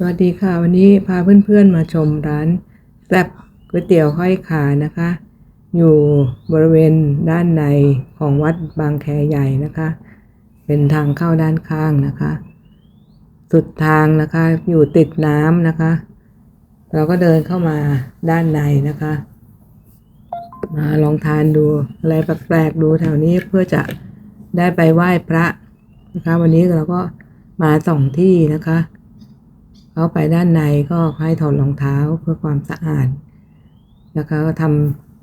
สวัสดีค่ะ วันนี้พาเพื่อนๆมาชมร้านแซ่บก๋วยเตี๋ยวห้อยขานะคะ อยู่บริเวณด้านในของวัดบางแคใหญ่นะคะ เป็นทางเข้าด้านข้างนะคะ สุดทางนะคะอยู่ติดน้ำนะคะ เราก็เดินเข้ามาด้านในนะคะ มาลองทานดูอะไรแปลกๆดูแถวนี้เพื่อจะได้ไปไหว้พระนะคะ วันนี้เราก็มาสองที่นะคะ เข้าไปด้านในก็ให้ถอดรองเท้าเพื่อความสะอาดนะคะก็ท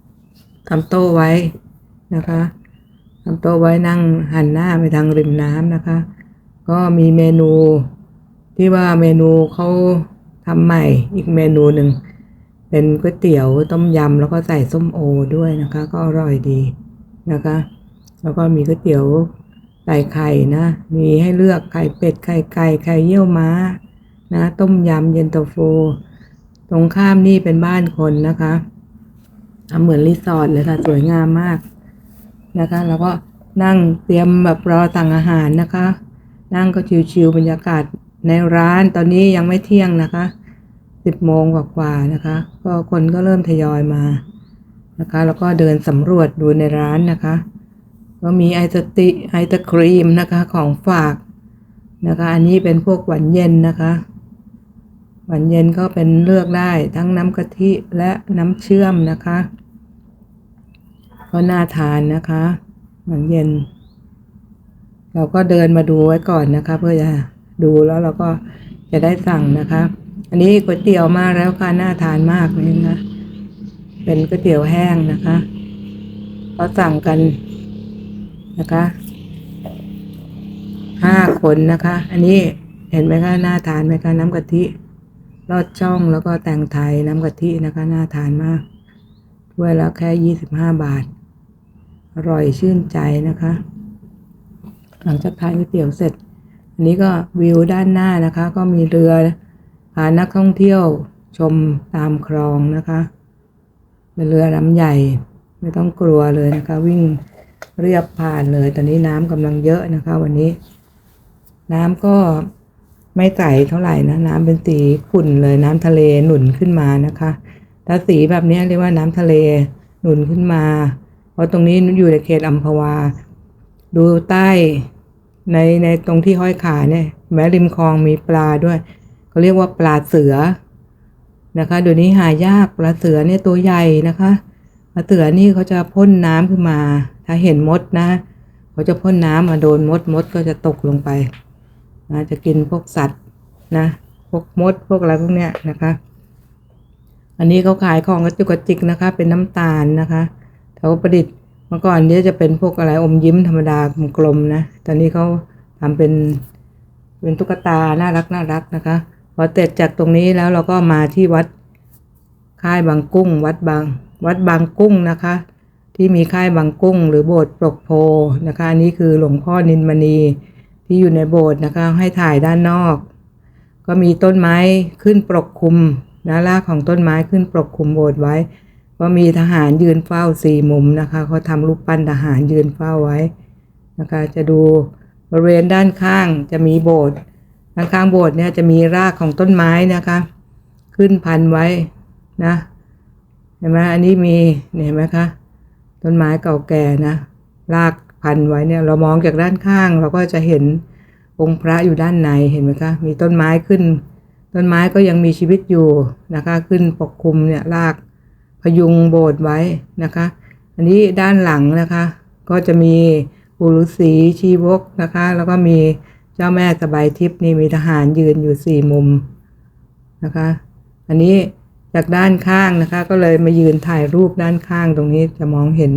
ำทำโต๊ะไว้นะคะทำโต๊ะไว้นั่งหันหน้าไปทางริมน้ำนะคะ ก็มีเมนูที่ว่าเมนูเขาทำใหม่อีกเมนูหนึ่งเป็นก๋วยเตี๋ยวต้มยำแล้วก็ใส่ส้มโอด้วยนะคะ ก็อร่อยดีนะคะ แล้วก็มีก๋วยเตี๋ยวใส่ไข่นะ มีให้เลือกไข่เป็ดไข่ไก่ไข่เยี่ยวม้า นะ ต้มยำเย็นตาโฟ ตรงข้ามนี่เป็นบ้านคนนะคะทำเหมือนรีสอร์ทเลยค่ะสวยงามมากนะคะ แล้วก็นั่งเตรียมแบบรอสั่งอาหารนะคะ นั่งก็ชิวๆบรรยากาศในร้านตอนนี้ยังไม่เที่ยงนะคะสิบโมงกว่าๆนะคะ ก็คนก็เริ่มทยอยมานะคะ แล้วก็เดินสำรวจดูในร้านนะคะ ก็มีไอศติไอศครีมนะคะของฝากนะคะ อันนี้เป็นพวกหวานเย็นนะคะ หวานเย็นก็เป็นเลือกได้ทั้งน้ำกะทิและน้ำเชื่อมนะคะ ก็น่าทานนะคะหวานเย็น เราก็เดินมาดูไว้ก่อนนะคะ เพื่อจะดูแล้วเราก็จะได้สั่งนะคะ อันนี้ก๋วยเตี๋ยวมาแล้วค่ะน่าทานมากเลยนะเป็นก๋วยเตี๋ยวแห้งนะคะก็สั่งกันนะคะห้าคนนะคะ อันนี้เห็นไหมคะน่าทานไหมคะน้ำกะทิ ลอดช่องแล้วก็แตงไทยน้ำกะทินะคะ น่าทานมากถ้วยละแค่ยี่สิบห้าบาท อร่อยชื่นใจนะคะ หลังจากทานก๋วยเตี๋ยวเสร็จ อันนี้ก็วิวด้านหน้านะคะ ก็มีเรือพานักท่องเที่ยวชมตามคลองนะคะ เป็นเรือลำใหญ่ไม่ต้องกลัวเลยนะคะ วิ่งเรียบผ่านเลย ตอนนี้น้ำกำลังเยอะนะคะ วันนี้ น้ำก็ ไม่ใสเท่าไหร่นะน้ำเป็นสีขุ่นเลยน้ำทะเลหนุนขึ้นมานะคะถ้าสีแบบนี้เรียกว่าน้ำทะเลหนุนขึ้นมา เพราะตรงนี้อยู่ในเขตอัมพวา ดูใต้ในในตรงที่ห้อยขาเนี่ยแม้ริมคลองมีปลาด้วยเขาเรียกว่าปลาเสือนะคะเดี๋ยวนี้หายากปลาเสือเนี่ยตัวใหญ่นะคะปลาเสือนี่เขาจะพ่นน้ำขึ้นมา ถ้าเห็นมดนะเขาจะพ่นน้ำมาโดนมดมดก็จะตกลงไป นะจะกินพวกสัตว์นะพวกมดพวกอะไรพวกเนี้ยนะคะ อันนี้เขาขายของกระจุกกระจิกนะคะ เป็นน้ำตาลนะคะเขาประดิษฐ์เมื่อก่อนนี้จะเป็นพวกอะไรอมยิ้มธรรมดากลมๆนะตอนนี้เขาทำเป็นเป็นตุ๊กตาน่ารักน่ารักนะคะพอเสร็จจากตรงนี้แล้วเราก็มาที่วัดค่ายบางกุ้ง วัดบางวัดบางกุ้งนะคะ ที่มีค่ายบางกุ้ง หรือโบสถ์ปลกโพนะคะอันนี้คือหลวงพ่อนินมณี ที่อยู่ในโบสถ์นะคะให้ถ่ายด้านนอก ก็มีต้นไม้ขึ้นปกคลุมนะรากของต้นไม้ขึ้นปกคลุมโบสถ์ไว้ ก็มีทหารยืนเฝ้าสี่มุมนะคะเขาทำรูปปั้นทหารยืนเฝ้าไว้นะคะจะดูบริเวณด้านข้างจะมีโบสถ์ด้านข้างโบสถ์เนี่ยจะมีรากของต้นไม้นะคะ ขึ้นพันไว้นะเห็นไหมอันนี้มีเห็นไหมคะต้นไม้เก่าแก่นะราก พันไว้เนี่ย เรามองจากด้านข้าง เราก็จะเห็นองค์พระอยู่ด้านในเห็นไหมคะ มีต้นไม้ขึ้น ต้นไม้ก็ยังมีชีวิตอยู่นะคะ ขึ้นปกคลุมเนี่ยรากพยุงโบสถ์ไว้นะคะ อันนี้ด้านหลังนะคะ ก็จะมีปุรุษีชีวกนะคะ แล้วก็มีเจ้าแม่สบายทิพย์นี่มีทหารยืนอยู่สี่มุมนะคะ อันนี้จากด้านข้างนะคะ ก็เลยมายืนถ่ายรูปด้านข้างตรงนี้จะมองเห็น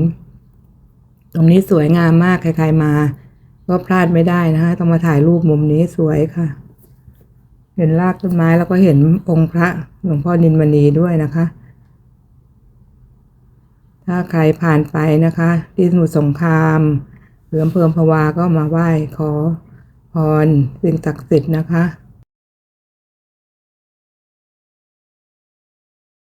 ตรงนี้สวยงามมากใครๆมา ก็พลาดไม่ได้นะคะต้องมาถ่ายรูปมุมนี้สวยค่ะ เห็นรากต้นไม้แล้วก็เห็นองค์พระหลวงพ่อนินมณีด้วยนะคะ ถ้าใครผ่านไปนะคะ ที่สมุทรสงครามหรืออำเภออัมพวาก็มาไหว้ขอพรสิ่งศักดิ์สิทธิ์นะคะ